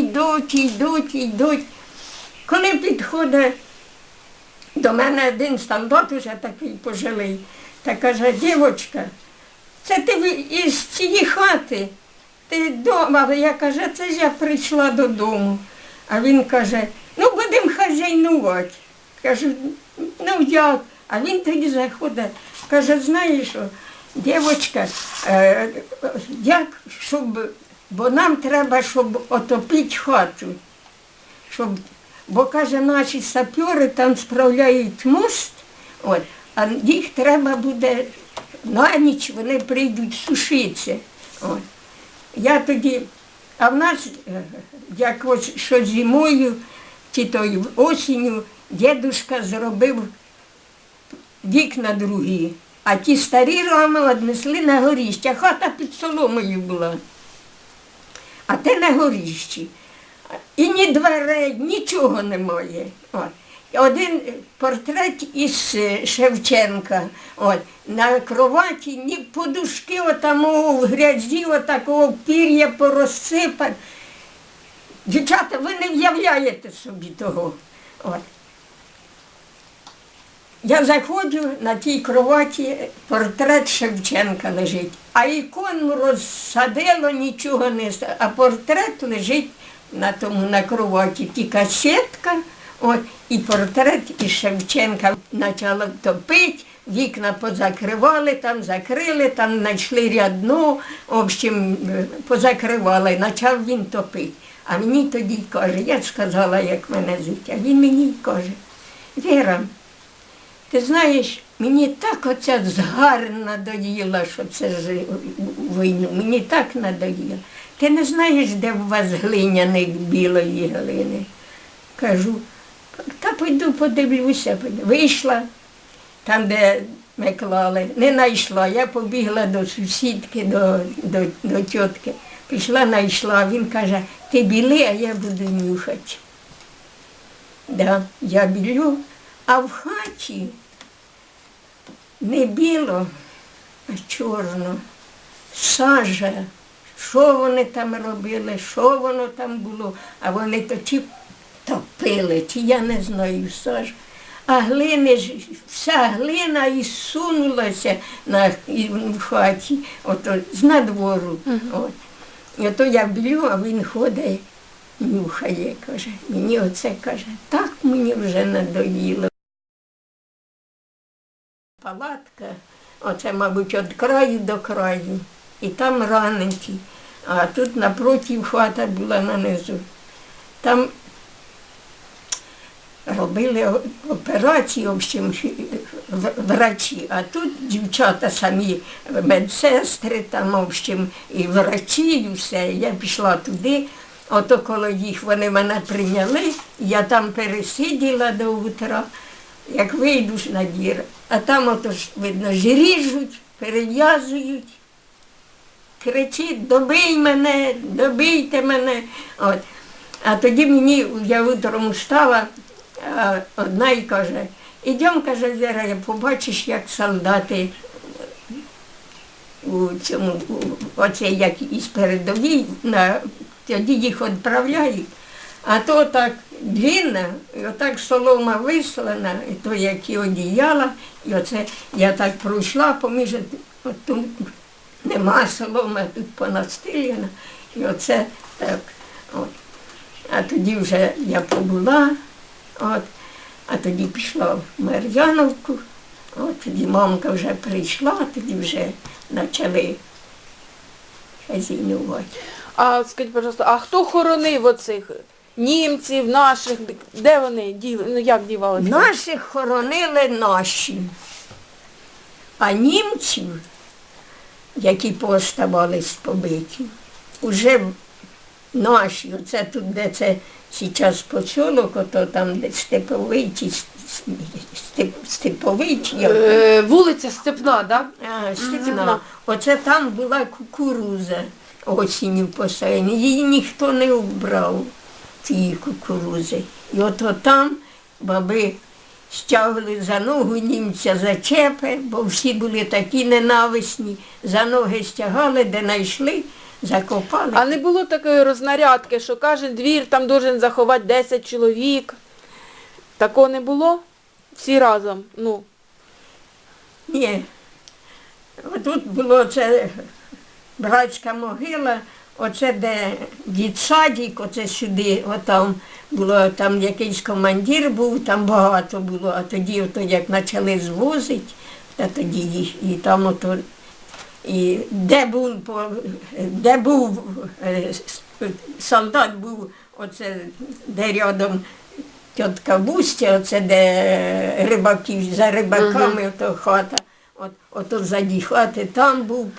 Йдуть, йдуть, йдуть. Коли підходить до мене один солдат уже такий пожилий, та каже, дівочка, це ти із цієї хати, ти вдома, я каже, це ж я прийшла додому. А він каже, ну будемо хазяйнувати. Кажу, ну як? А він тоді заходить, каже, знаєш що, дівочка, е, як, щоб, бо нам треба, щоб отопити хату щоб, бо каже, наші сапери там справляють мост, от, а їх треба буде на ніч, вони прийдуть сушитися. Я тоді, а в нас, е, як ось що зимою, чи то осінню, дідушка зробив вікна другі, а ті старі рами однесли на горіще. Хата під соломою була а те на горіщі. І ні дверей, нічого немає. От. Один портрет із е, Шевченка. От. На кроваті ні подушки отамого в грязі, отакого пір'я порозсипать. Дівчата, ви не в'являєте собі того. От. Я заходжу на тій кроваті, портрет Шевченка лежить, а ікону розсадило, нічого не а портрет лежить на тому на кроваті. Тільки сітка, от, і портрет із Шевченка почала топити, вікна позакривали, там закрили, там знайшли рядно, в общем, позакривали, почав він топити. А мені тоді каже, я сказала, як мене а він мені каже, Віра, ти знаєш, мені так оця згар надоїла, що це ж війну. Мені так надоїло. Ти не знаєш, де у вас глиняник білої глини? Кажу, та пойду подивлюся. Вийшла там, де ми клали, не знайшла. Я побігла до сусідки, до, до, до тітки. Пішла, знайшла, він каже, ти біли, а я буду нюхати. Да, я білю, а в хаті не біло, а чорно, сажа. Що вони там робили, що воно там було, а вони то чи топили, чи я не знаю сажу. А глини ж, вся глина і сунулася на, і в хаті, ото з надвору. От. І ото я блю, а він ходить, нюхає, каже. Мені оце каже, так мені вже надоїло. Палатка, оце, мабуть, від краю до краю. І там раненькі. А тут напротив хата була нанизу. Там робили операції, в общем, врачі. А тут дівчата самі медсестри, там, в общем, і врачі, і все. Я пішла туди. Ото коло їх вони мене прийняли, я там пересиділа до утра, як вийду ж на двір, а там ото ж, видно, ж ріжуть, перев'язують кричить, добий мене, добийте мене. От. А тоді мені, я утром встала, одна і каже, ідемо, каже, Віра, побачиш, як солдати у цьому, оце як із передовій, тоді їх відправляють. А то так длинна, і отак солома вислана, і то і одіяла, і оце я так пройшла поміж от ту нема соломи, тут понастелена. І оце так. От. А тоді вже я побула, от, а тоді пішла в Мар'яновку, от тоді мамка вже прийшла, тоді вже почали хазяйнувати. А скажіть, пожалуйста, а хто хоронив оцих німців, наших, де вони діли, ну як дівалися? Наших хоронили наші, а німців, які пооставались побиті, уже наші, оце тут, де це зараз поселок, ото там, де Степовий, чи Степ, Степовий, чи як. Е, вулиця Степна, так? А, Степна. Оце там була кукуруза осінню посеяна. Її ніхто не обрав, цієї кукурузи. І ото там баби стягли за ногу німця зачепи, бо всі були такі ненависні, за ноги стягали, де знайшли, закопали. А не було такої рознарядки, що кожен двір там должен заховати 10 чоловік. Такого не було? Всі разом. Ну. Ні. Отут було це братська могила, оце де дідсадік, оце сюди, отам було, там якийсь командир був, там багато було, а тоді, ото, як почали звозити, та тоді їх, і там ото, і де був, де був е, солдат був, оце де рядом тітка Бустя, оце де рибаків, за рибаками ото хата. От, ото ззаді хати, там був